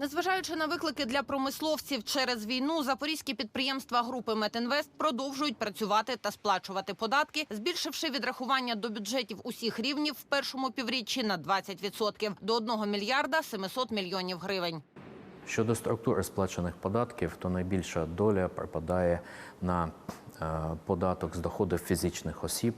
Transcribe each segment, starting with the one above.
Незважаючи на виклики для промисловців через війну, запорізькі підприємства групи Метінвест продовжують працювати та сплачувати податки, збільшивши відрахування до бюджетів усіх рівнів в першому півріччі на 20% – до 1 мільярда 700 мільйонів гривень. Щодо структури сплачених податків, то найбільша доля припадає на податок з доходів фізичних осіб,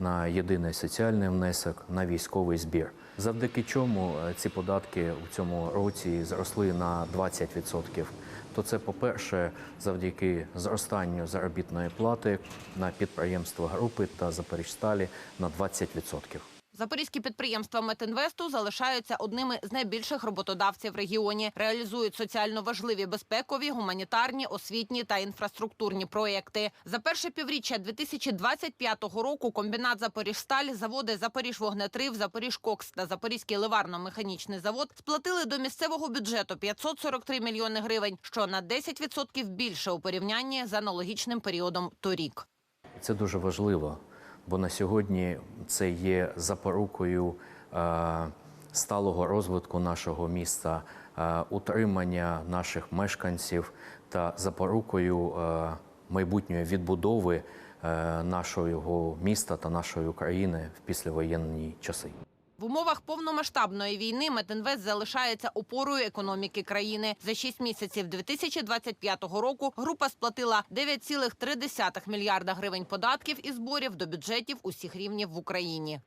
на єдиний соціальний внесок, на військовий збір. Завдяки чому е, ці податки у цьому році зросли на 20%. То це, по-перше, завдяки зростанню заробітної плати на підприємства групи та Запоріжсталі на 20%. Запорізькі підприємства Метінвесту залишаються одними з найбільших роботодавців в регіоні. Реалізують соціально важливі безпекові, гуманітарні, освітні та інфраструктурні проекти. За перше півріччя 2025 року комбінат Запоріжсталь, заводи Запоріжвогнетрив, Запоріжкокс та Запорізький ливарно-механічний завод сплатили до місцевого бюджету 543 мільйони гривень, що на 10% більше у порівнянні з аналогічним періодом торік. Це дуже важливо, бо на сьогодні це є запорукою е, сталого розвитку нашого міста, е, утримання наших мешканців та запорукою е, майбутньої відбудови нашого міста та нашої України в післявоєнні часи. В умовах повномасштабної війни Метинвест залишається опорою економіки країни. За 6 місяців 2025 року група сплатила 9,3 мільярда гривень податків і зборів до бюджетів усіх рівнів в Україні.